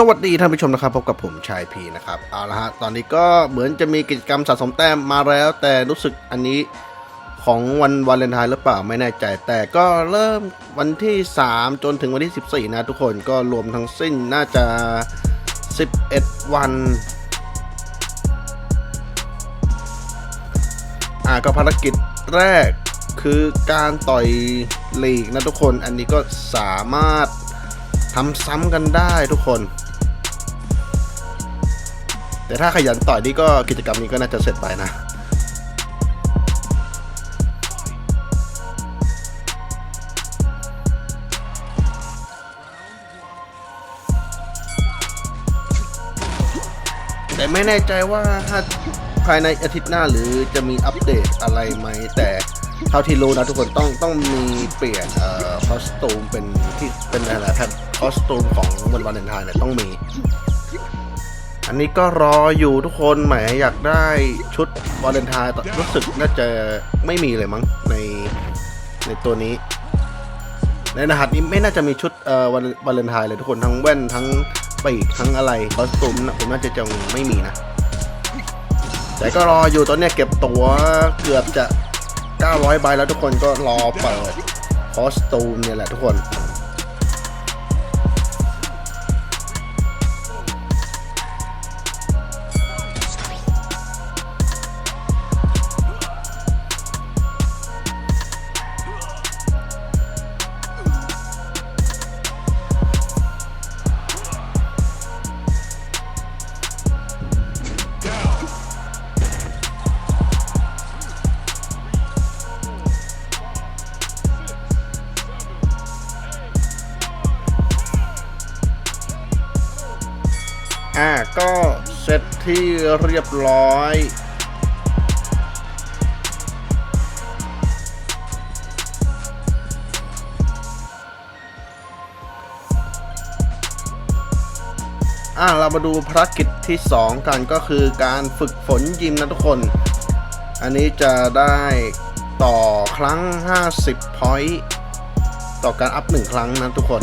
สวัสดีท่านผู้ชมนะครับพบกับผมชายพีนะครับเอาละฮะตอนนี้ก็เหมือนจะมีกิจกรรมสะสมแต้มมาแล้ว แต่รู้สึกอันนี้ของวันวาเลนไทน์หรือเปล่าไม่แน่ใจ แต่ก็เริ่มวันที่ 3 จนถึงวันที่ 14 นะทุกคนก็รวมทั้งสิ้นน่าจะ 11 วันอ่าก็ภารกิจแรกคือการต่อยลีกนะทุกคนอันนี้ก็สามารถทำซ้ำกันได้ทุกคน แต่ถ้าขยันต่อยนี่ก็กิจกรรมนี้ก็น่าจะเสร็จไปนะแต่ไม่แน่ใจว่าถ้าภายในอาทิตย์หน้าหรือจะมีอัปเดตอะไรไหม แต่เท่าที่รู้นะทุกคนต้องต้องมีเปลี่ยนเอ่อคอสตูมเป็นที่เป็นอะไรแพทคอสตูมของวันวาเลนไทน์เนี่ยต้องมี อันนี้ก็รออยู่ทุกคนแหมอยากได้ชุดวาเลนไทน์รู้สึกน่าจะไม่มีเลยมั้งในในตัวนี้ ในรหัสนี้ไม่น่าจะมีชุดเอ่อวันวาเลนไทน์เลยทุกคนทั้งแว่นทั้งปีกทั้งอะไรคอสตูมนะผมน่าจะยังไม่มีนะ แต่ก็รออยู่ตอนเนี้ยเก็บตัวเกือบจะ 900ใบแล้วทุกคนก็รอเปิดคอสตูมเนี่ยแหละทุกคน อ่าก็เสร็จที่เรียบร้อย อ่าเรามาดูภารกิจที่ 2 กันก็คือการฝึกฝนยิมนะทุกคน อันนี้จะได้ต่อครั้ง 50 point ต่อการอัพ 1 ครั้งนะทุกคน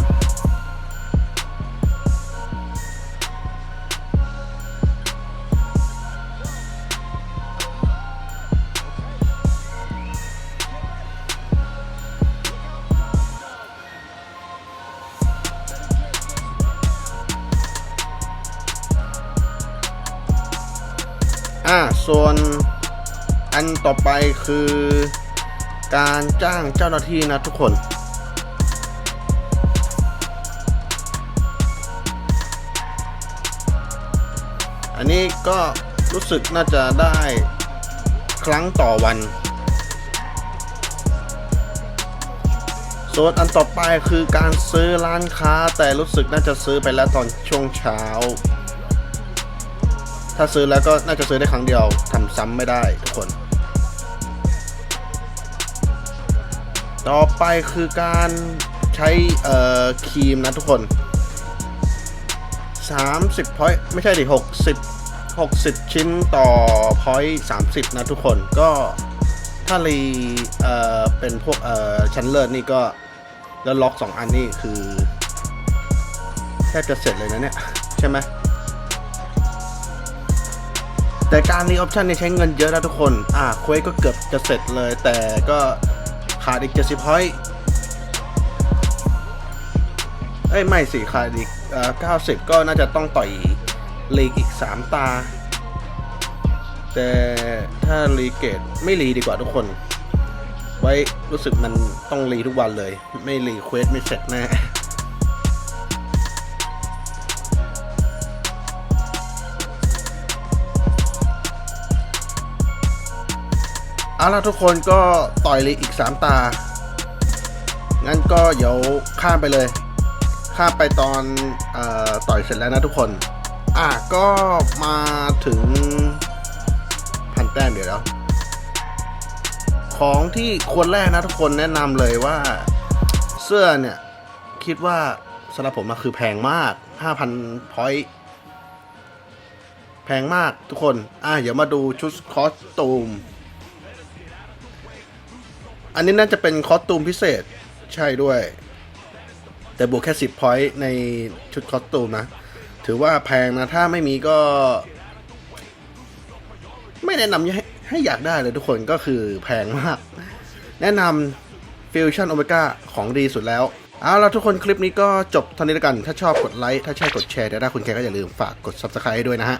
อ่าส่วนอันต่อไปคือการจ้างเจ้าหน้าที่นะทุกคนอันนี้ก็รู้สึกน่าจะได้ครั้งต่อวันส่วนอันต่อไปคือการซื้อร้านค้าแต่รู้สึกน่าจะซื้อไปแล้วตอนช่วงเช้า ถ้าซื้อแล้วก็น่าจะซื้อได้ครั้งเดียวทำซ้ำไม่ได้ทุกคน ต่อไปคือการใช้เอ่อครีมนะทุกคน 30พอยต์ไม่ใช่ดิ60 60 ชิ้นต่อพอยต์30 นะทุกคนก็ถ้ารีเอ่อเป็นพวกเอ่อชั้นเลิศนี่ก็แล้วล็อก 2 อันนี่คือแทบจะเสร็จเลยนะเนี่ย ใช่ไหม แต่การรีออปชันเนี่ยใช้เงินเยอะนะทุกคน อ่าเควสก็เกือบจะเสร็จเลย แต่ก็ขาดอีก70พอยต์เอ้ยไม่สิขาดอีกเอ่อ90ก็น่าจะต้องต่อยลีกอีก3ตา แต่ถ้ารีเกตไม่รีดีกว่าทุกคน ไว้รู้สึกมันต้องรีทุกวันเลย ไม่รีเควสไม่เสร็จแน่ เอาล่ะทุกคนก็ต่อยเลยอีก 3 ตา งั้นก็เดี๋ยวข้ามไปเลย ข้ามไปตอนออต่อยเสร็จแล้วนะทุกคน อะก็มาถึงพันแต้มเดี๋ยวแล้วของที่ควรแรกนะทุกคนแนะนำเลยว่าเสื้อเนี่ย คิดว่าสำหรับผมนะคือแพงมาก 5,000พอยต์แพงมากทุกคน อะเดี๋ยวมาดูชุดคอสตูม อันนี้น่าจะเป็นคอสตูมพิเศษใช่ด้วย แต่บวกแค่ 10พอยต์ในชุดคอสตูมนะ ถือว่าแพงนะ ถ้าไม่มีก็ ไม่แนะนำให้ให้อยากได้เลยทุกคนก็คือแพงมาก แนะนำฟิวชั่นโอเมก้าของดีสุดแล้วเอาละทุกคนคลิปนี้ก็จบเท่านี้แล้วกัน ถ้าชอบกดไลค์ ถ้าใช่กดแชร์เดี๋ยวถ้าคุณแคร์ก็อย่าลืมฝากกด subscribe ด้วยนะฮะ